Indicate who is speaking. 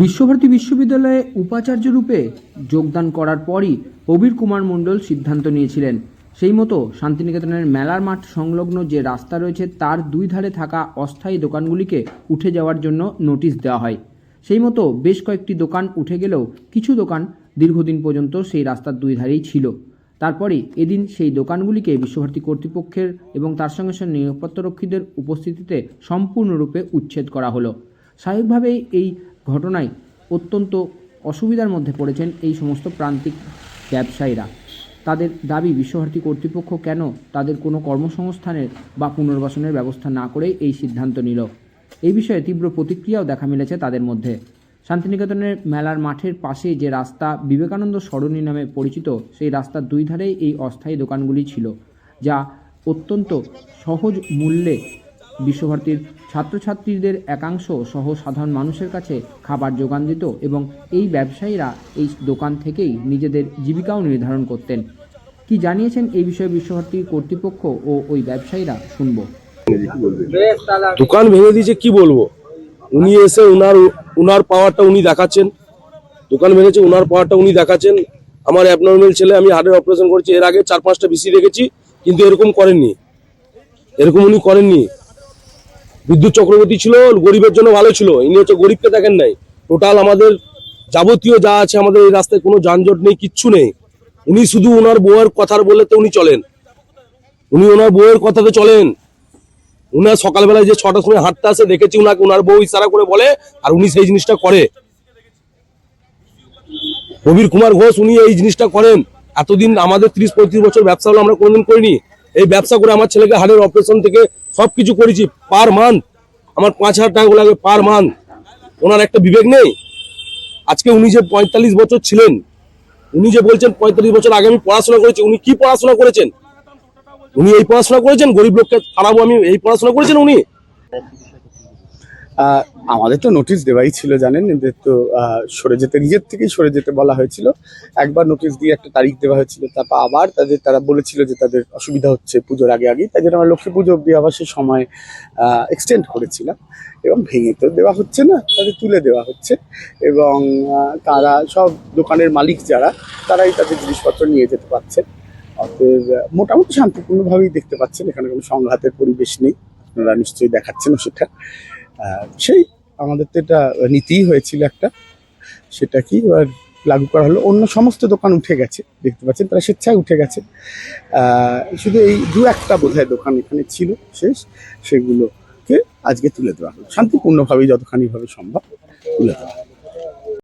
Speaker 1: বিশ্বভারতী বিশ্ববিদ্যালয়ে উপাচার্য রূপে যোগদান করার পরই প্রবীর কুমার মণ্ডল সিদ্ধান্ত নিয়েছিলেন। সেই মতো শান্তিনিকেতনের মেলার মাঠ সংলগ্ন যে রাস্তা রয়েছে, তার দুই ধারে থাকা অস্থায়ী দোকানগুলিকে উঠে যাওয়ার জন্য নোটিশ দেওয়া হয়। সেই মতো বেশ কয়েকটি দোকান উঠে গেলেও কিছু দোকান দীর্ঘদিন পর্যন্ত সেই রাস্তার দুই ধারেই ছিল। তারপরে এদিন সেই দোকানগুলিকে বিশ্বভারতী কর্তৃপক্ষের এবং তার সঙ্গে সঙ্গে নিরাপত্তারক্ষীদের উপস্থিতিতে সম্পূর্ণরূপে উচ্ছেদ করা হলো। স্বাভাবিকভাবেই এই ঘটনায় অত্যন্ত অসুবিধার মধ্যে পড়েছেন এই সমস্ত প্রান্তিক ব্যবসায়ীরা। তাদের দাবি, বিশ্বভারতী কর্তৃপক্ষ কেন তাদের কোনো কর্মসংস্থানের বা পুনর্বাসনের ব্যবস্থা না করেই এই সিদ্ধান্ত নিল? এই বিষয়ে তীব্র প্রতিক্রিয়াও দেখা মিলেছে তাদের মধ্যে। শান্তিনিকেতনের মেলার মাঠের পাশে যে রাস্তা বিবেকানন্দ সরণী নামে পরিচিত, সেই রাস্তার দুই ধারেই এই অস্থায়ী দোকানগুলি ছিল, যা অত্যন্ত সহজ মূল্যে বিশ্বভারতীর ছাত্রছাত্রীদের একাংশ সহ সাধারণ মানুষের কাছে খাবার যোগান দিত এবং এই ব্যবসায়ীরা এই দোকান থেকেই নিজেদের জীবিকাও নির্ধারণ করতেন। কি জানিয়েছেন এই বিষয়ে বিশ্বভারতী কর্তৃপক্ষ ও ওই ব্যবসায়ীরা শুনব।
Speaker 2: দোকান ভেঙে দিয়েছে, কি বলব? উনি এসে উনার উনার পাওয়ারটা উনি দেখাচ্ছেন। দোকান ভেঙেছে, উনার পাওয়ারটা উনি দেখাচ্ছেন। আমার অ্যাবনর্মাল ছেলে, আমি হার্টের অপারেশন করেছি। এর আগে চার পাঁচটা বেশি রেখেছি কিন্তু এরকম করেননি। এরকম উনি করেননি। বিদ্যুৎ চক্রবর্তী ছিল, গরিবের জন্য ভালো ছিল, ইনি হচ্ছে গরিবকে দেখেন নাই। টোটাল আমাদের যাবতীয় যা আছে আমাদের এই রাস্তায় কোনো যানজট নেই, কিচ্ছু নেই। উনি শুধু ওনার বউয়ের কথার বলে তো উনি চলেন। উনি ওনার বউয়ের কথাতে চলেন। উনার সকালবেলায় যে ছটার সময় হাঁটতে আসে, দেখেছি উনাকে ওনার বউ ইশারা করে বলে, আর উনি সেই জিনিসটা করে। প্রবীর কুমার ঘোষ, উনি এই জিনিসটা করেন। এতদিন আমাদের ত্রিশ পঁয়ত্রিশ বছর ব্যবসা হলো, আমরা কোনোদিন করিনি। এই ব্যবসা করে আমার ছেলেকে হাড়ের অপারেশন থেকে সব কিছু করেছি পার মান্থ আমার পাঁচ হাজার টাকা লাগে পার মান্থ ওনার একটা বিবেক নেই। আজকে উনি যে পঁয়তাল্লিশ বছর ছিলেন, উনি যে বলছেন পঁয়তাল্লিশ বছর আগে আমি পড়াশোনা করেছি, উনি কি পড়াশোনা করেছেন? উনি এই পড়াশোনা করেছেন? গরিব লোককে খারাপ আমি এই পড়াশোনা করেছেন উনি?
Speaker 3: আমাদের তো নোটিশ দেওয়াই ছিল, জানেন? এদের তো সরে যেতে, নিজের থেকেই সরে যেতে বলা হয়েছিল। একবার নোটিশ দিয়ে একটা তারিখ দেওয়া হয়েছিল, তারপর আবার তাদের, তারা বলেছিল যে তাদের অসুবিধা হচ্ছে পুজোর আগে আগে তাই জন্য আমরা লক্ষ্মী পুজো অব্দি আবার সেই সময় এক্সটেন্ড করেছিলাম। এবং ভেঙে তো দেওয়া হচ্ছে না, তাদের তুলে দেওয়া হচ্ছে। এবং তারা সব দোকানের মালিক যারা, তারাই তাদের জিনিসপত্র নিয়ে যেতে পারছেন। অতএব মোটামুটি শান্তিপূর্ণভাবেই দেখতে পাচ্ছেন, এখানে কোনো সংঘাতের পরিবেশ নেই। আপনারা নিশ্চয়ই দেখাচ্ছেন সেটা। সেই আমাদের তো এটা নীতিই হয়েছিল একটা। সেটা কি এবার লাগু করা হলো। অন্য সমস্ত দোকান উঠে গেছে, দেখতে পাচ্ছেন তারা স্বেচ্ছায় উঠে গেছে। শুধু এই দু একটা বোধহয় দোকান এখানে ছিল শেষ, সেগুলোকে আজকে তুলে দেওয়া হলো। শান্তিপূর্ণভাবেই যতখানিভাবে সম্ভব তুলে দেওয়া।